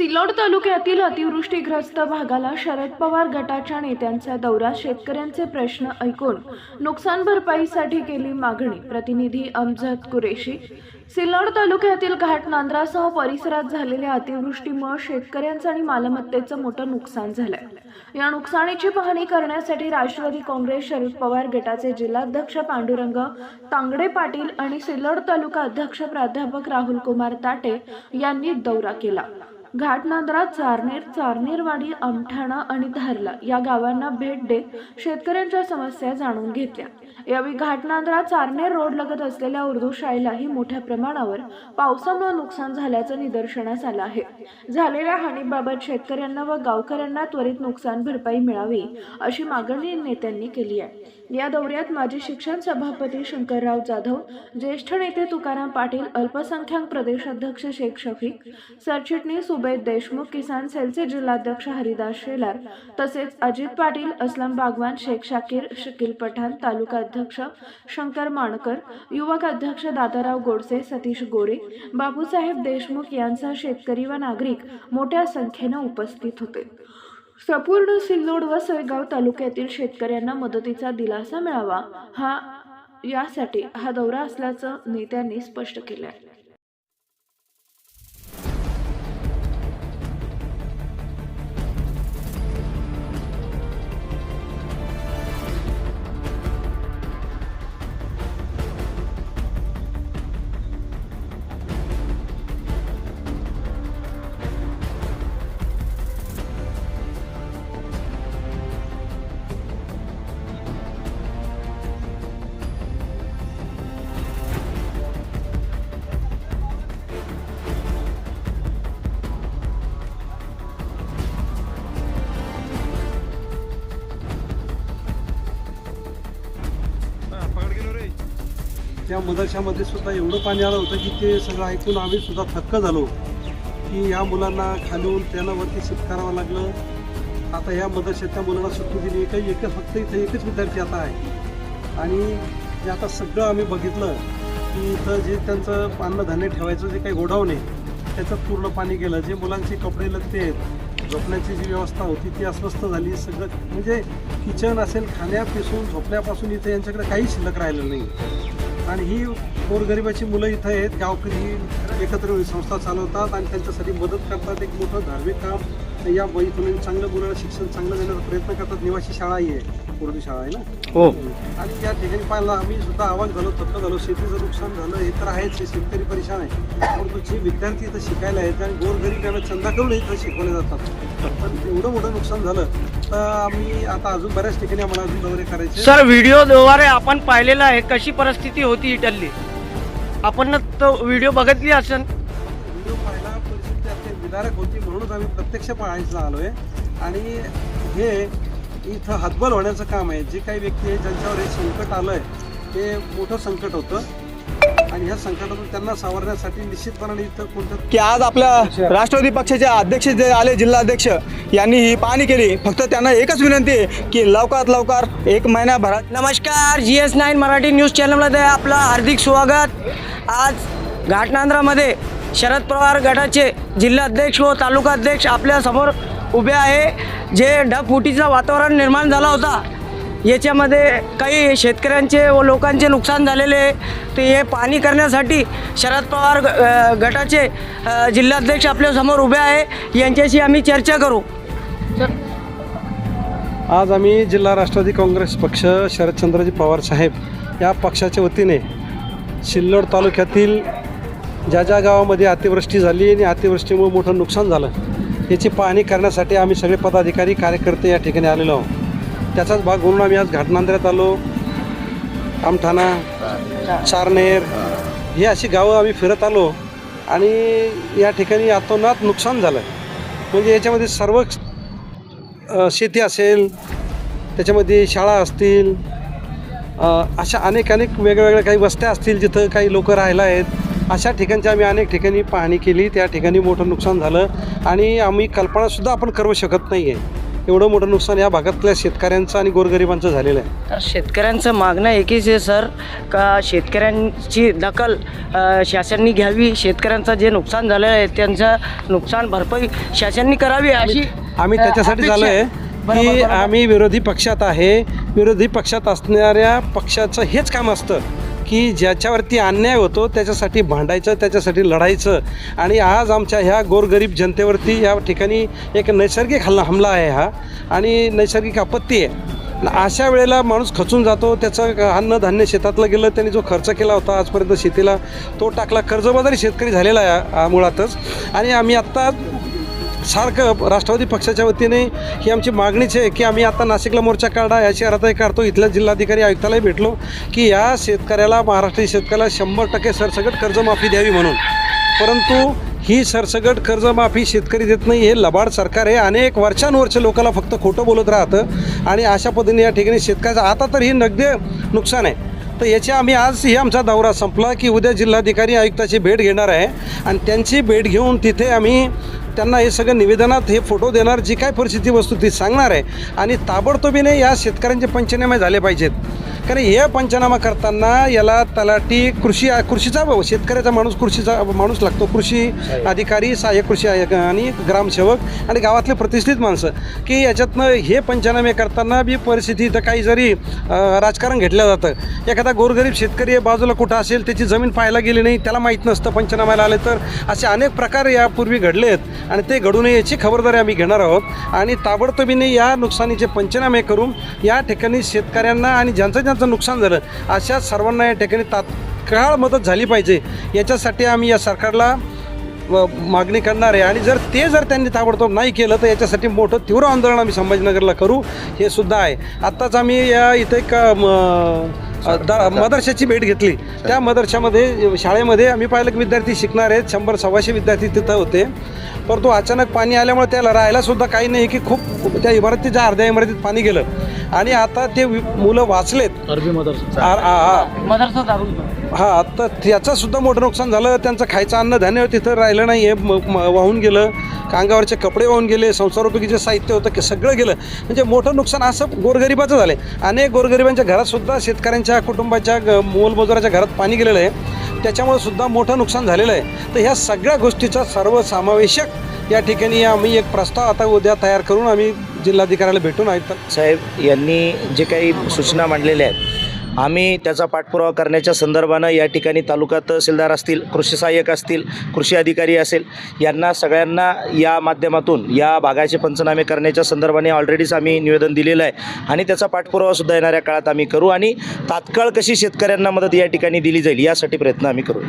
सिल्लोड तालुक्यातील अतिवृष्टीग्रस्त भागाला शरद पवार गटाच्या नेत्यांचा दौरा शेतकऱ्यांचे प्रश्न ऐकून नुकसान भरपाईसाठी केली मागणी. प्रतिनिधी अमजद कुरेशी. सिल्लोड तालुक्यातील घाट नांद्रासह परिसरात झालेल्या अतिवृष्टीमुळे शेतकऱ्यांचं आणि मालमत्तेचं मोठं नुकसान झालंय. या नुकसानीची पाहणी करण्यासाठी राष्ट्रवादी काँग्रेस शरद पवार गटाचे जिल्हाध्यक्ष पांडुरंग तांगडे पाटील आणि सिल्लोड तालुका अध्यक्ष प्राध्यापक राहुल कुमार ताटे यांनी दौरा केला. घाटनांद्रा चारनेर चारनेरवाडी अमठाणा आणि धारला या गावांना भेट देत शेतकऱ्यांच्या समस्या जाणून घेतल्या. यावेळी घाटनांद्रा चारनेर रोड लगत असलेल्या उर्दू शाळेलाही मोठ्या प्रमाणावर पावसामुळे नुकसान झाल्याचं निदर्शनास आलं आहे. झालेल्या हानीबाबत शेतकऱ्यांना व गावकऱ्यांना त्वरित नुकसान भरपाई मिळावी अशी मागणी नेत्यांनी केली आहे. या दौऱ्यात माजी शिक्षण सभापती शंकरराव जाधव ज्येष्ठ नेते तुकाराम पाटील अल्पसंख्याक प्रदेशाध्यक्ष शेख शफीक सरचिटणीस उबेद देशमुख किसान सेलचे जिल्हाध्यक्ष हरिदास शेलार तसेच अजित पाटील असलम बागवान शेख शाकीर शकील पठाण तालुका अध्यक्ष शंकर माणकर युवक अध्यक्ष दादाराव गोडसे सतीश गोरे बाबूसाहेब देशमुख यांसह शेतकरी व नागरिक मोठ्या संख्येनं उपस्थित होते. संपूर्ण सिल्लोड व सयगाव तालुक्यातील शेतकऱ्यांना मदतीचा दिलासा मिळावा हा यासाठी हा दौरा असल्याचं नेत्यांनी स्पष्ट केलं आहे त्या मदरशामध्ये सुद्धा एवढं पाणी आलं होतं की ते सगळं ऐकून आम्ही सुद्धा थक्क झालो की या मुलांना खालून त्यांना वरती शिफ्ट करावं लागलं. आता या मदरशाच्या मुलांना सुट्टी दिली. काही एकच फक्त इथं एकच विद्यार्थी आता आहे. आणि जे आता सगळं आम्ही बघितलं की इथं जे त्यांचं अन्नधान्य ठेवायचं जे काही गोडाऊन आहे त्याचं पूर्ण पाणी गेलं. जे मुलांचे कपडे लत्ते आहेत झोपण्याची जी व्यवस्था होती ती अस्वस्थ झाली. सगळं म्हणजे किचन असेल खाण्यापासून झोपण्यापासून इथे यांच्याकडे काही शिल्लक राहिलं नाही. आणि ही गोरगरिबाची मुलं इथं आहेत. गावकरी एकत्र संस्था चालवतात आणि त्यांच्यासाठी मदत करतात. एक मोठं धार्मिक काम या इथून चांगलं मुलांना शिक्षण चांगलं देण्याचा प्रयत्न करतात. निवासी शाळा ही आहे उर्दू शाळा आहे ना? हो. आणि या ठिकाणी पाहिलं आम्ही सुद्धा आवाज झालो थक्क झालो शेतीचं नुकसान झालं हे तर आहेच शेतकरी परेशान आहे. परंतु जे विद्यार्थी इथं शिकायला आहेत आणि गोरगरीब त्यांना चंदा करून इथं शिकवले जातात. पण एवढं मोठं नुकसान झालं तर आम्ही आता अजून बऱ्याच ठिकाणी आम्हाला अजून दौरे करायचे. सर व्हिडिओद्वारे आपण पाहिलेलं आहे कशी परिस्थिती होती इटली? आपण तो व्हिडिओ बघितली असेल. व्हिडिओ पाहिला विदारक होती म्हणूनच आम्ही प्रत्यक्ष पाहायला आलोय. आणि हे इथं हातबल होण्याचं काम आहे. जे काही व्यक्ती आहे ज्यांच्यावर हे संकट आलंय हे मोठं संकट होतं. आणि ह्या संकटातून त्यांना सावरण्यासाठी निश्चितपणाने इथं कोणतं की आज आपल्या राष्ट्रवादी पक्षाचे अध्यक्ष जे आले जिल्हाध्यक्ष यांनी ही पाहणी केली. फक्त त्यांना एकच विनंती आहे की लवकरात लवकर एक महिन्याभरात नमस्कार G S nine Marathi news चॅनलमध्ये आपलं हार्दिक स्वागत. आज घाटनांद्रामध्ये शरद पवार गटाचे जिल्हाध्यक्ष व तालुकाध्यक्ष आपल्यासमोर उभे आहे. जे ढगफुटीचं वातावरण निर्माण झाला होता. याच्यामध्ये काही शेतकऱ्यांचे व लोकांचे नुकसान झालेले आहे. ते हे पाणी करण्यासाठी शरद पवार ग- गटाचे जिल्हाध्यक्ष आपल्यासमोर उभे आहे. यांच्याशी आम्ही चर्चा करू. आज आम्ही जिल्हा राष्ट्रवादी काँग्रेस पक्ष शरदचंद्रजी पवार साहेब या पक्षाच्या वतीने सिल्लोड तालुक्यातील ज्या ज्या गावामध्ये अतिवृष्टी झाली आणि अतिवृष्टीमुळे मोठं नुकसान झालं याची पाहणी करण्यासाठी आम्ही सगळे पदाधिकारी कार्यकर्ते या ठिकाणी आलेलो आहोत. त्याचाच भाग म्हणून आम्ही आज घाटनांद्र्यात आलो. आमठाणा चारनेर ही अशी गावं आम्ही फिरत आलो आणि या ठिकाणी अतोनात नुकसान झालं. म्हणजे याच्यामध्ये सर्व शेती असेल त्याच्यामध्ये शाळा असतील अशा अनेक अनेक वेगवेगळ्या काही वस्त्या असतील जिथं काही लोक राहिला आहेत. अशा ठिकाणची आम्ही अनेक ठिकाणी पाहणी केली. त्या ठिकाणी मोठं नुकसान झालं आणि आम्ही कल्पनासुद्धा आपण करू शकत नाही आहे एवढं मोठं नुकसान या भागातल्या शेतकऱ्यांचं आणि गोरगरिबांचं झालेलं आहे. तर शेतकऱ्यांचं मागणं एकच आहे सर का शेतकऱ्यांची दखल शासनाने घ्यावी? शेतकऱ्यांचं जे नुकसान झालेलं आहे त्यांचं नुकसान भरपाई शासनाने करावी अशी आम्ही त्याच्यासाठी झालो आहे. की. आम्ही विरोधी पक्षात आहे. विरोधी पक्षात असणाऱ्या पक्षाचं हेच काम असतं. की ज्याच्यावरती अन्याय होतो त्याच्यासाठी भांडायचं त्याच्यासाठी लढायचं. आणि आज आमच्या ह्या गोरगरीब जनतेवरती या ठिकाणी एक नैसर्गिक हल्ला हमला आहे हा. आणि नैसर्गिक आपत्ती आहे. अशा वेळेला माणूस खचून जातो त्याचं अन्नधान्य शेतातलं गेलं त्यांनी जो खर्च केला होता आजपर्यंत शेतीला तो टाकला. कर्जबाजारी शेतकरी झालेला आहे मुळातच. आणि आम्ही आत्ता सारखं राष्ट्रवादी पक्षाच्या वतीने ही आमची मागणीच आहे की आम्ही आता नाशिकला मोर्चा काढा या शहरातही काढतो इथल्या जिल्हाधिकारी आयुक्तालाही भेटलो की या शेतकऱ्याला महाराष्ट्रीय शेतकऱ्याला शंभर टक्के सरसकट कर्जमाफी द्यावी म्हणून. परंतु ही सरसगट कर्जमाफी शेतकरी देत नाही हे लबाड सरकार आहे. अनेक वर्षानुवर्ष लोकांना फक्त खोटं बोलत राहतं आणि अशा पद्धतीने या ठिकाणी शेतकऱ्याचं आता तर ही नगदी नुकसान आहे. तर याची आम्ही आज ही आमचा दौरा संपला की उद्या जिल्हाधिकारी आयुक्ताची भेट घेणार आहे आणि त्यांची भेट घेऊन तिथे आम्ही त्यांना हे सगळं निवेदनात हे फोटो देणार जी काय परिस्थिती वस्तू ती सांगणार आहे. आणि ताबडतोबीने या शेतकऱ्यांचे पंचनामे झाले पाहिजेत. कारण हे पंचनामा करताना याला तलाठी कृषी कृषीचा शेतकऱ्याचा माणूस कृषीचा माणूस लागतो. कृषी अधिकारी सहाय्यक कृषी आणि ग्रामसेवक आणि गावातले प्रतिष्ठित माणसं की याच्यातनं हे पंचनामे करताना बी परिस्थिती इथं काही जरी राजकारण घेतलं जातं. एखादा गोरगरीब शेतकरी बाजूला कुठं असेल त्याची जमीन पाहायला गेली नाही त्याला माहीत नसतं पंचनाम्याला आले तर. असे अनेक प्रकार यापूर्वी घडले आहेत आणि ते घडू नये याची खबरदारी आम्ही घेणार आहोत. आणि ताबडतोबीने या नुकसानीचे पंचनामे करून या ठिकाणी शेतकऱ्यांना आणि ज्यांचं ज्यांचं नुकसान झालं. अशा सर्वांना या ठिकाणी तात्काळ मदत झाली पाहिजे. याच्यासाठी आम्ही या सरकारला मागणी करणार आहे. आणि जर ते जर त्यांनी ताबडतोब नाही केलं तर याच्यासाठी मोठं तीव्र आंदोलन आम्ही संभाजीनगरला करू हे सुद्धा आहे. आत्ताच आम्ही या इथे एक म, द मदरशाची भेट घेतली. त्या मदरशामध्ये शाळेमध्ये आम्ही पाहिलं की विद्यार्थी शिकणार आहेत. शंभर सव्वाशे विद्यार्थी तिथं होते. परंतु अचानक पाणी आल्यामुळे त्याला राहायला सुद्धा काही नाही की खूप त्या इमारतीच्या अर्ध्या इमारतीत पाणी गेलं. आणि आता ते वि- मुलं वाचलेत. अरबी मदरसा. आ- आ- आ- मदरसा दाबून हा तर त्याचं सुद्धा मोठं नुकसान झालं. त्यांचं खायचं अन्न धान्य तिथं राहिलं नाही. आहे वाहून गेलं. अंगावरचे कपडे वाहून गेले. संसारोपयोगी जे साहित्य होतं ते सगळं गेलं. म्हणजे मोठं नुकसान असं गोरगरिबाचं झालं आहे अनेक गोरगरिबांच्या घरात सुद्धा शेतकऱ्यांच्या कुटुंबाच्या ग- मोलमजुराच्या घरात पाणी गेलेलं आहे. त्याच्यामुळे सुद्धा मोठं नुकसान झालेलं आहे. तर ह्या सगळ्या गोष्टीचा सर्वसमावेशक या ठिकाणी आम्ही एक प्रस्ताव आता उद्या तयार करून आम्ही जिल्हाधिकाऱ्याला भेटून आहेत. साहेब यांनी जे काही सूचना मांडलेल्या आहेत आम्ही त्याचा पाठपुरावा करण्याच्या संदर्भानं या ठिकाणी तालुका तहसीलदार असतील कृषी सहाय्यक असतील कृषी अधिकारी असेल यांना सगळ्यांना या माध्यमातून या भागाचे पंचनामे करण्याच्या संदर्भाने ऑलरेडीच आम्ही निवेदन दिलेलं आहे. आणि त्याचा पाठपुरावासुद्धा येणाऱ्या काळात आम्ही करू आणि तात्काळ कशी शेतकऱ्यांना मदत या ठिकाणी दिली जाईल यासाठी प्रयत्न आम्ही करू.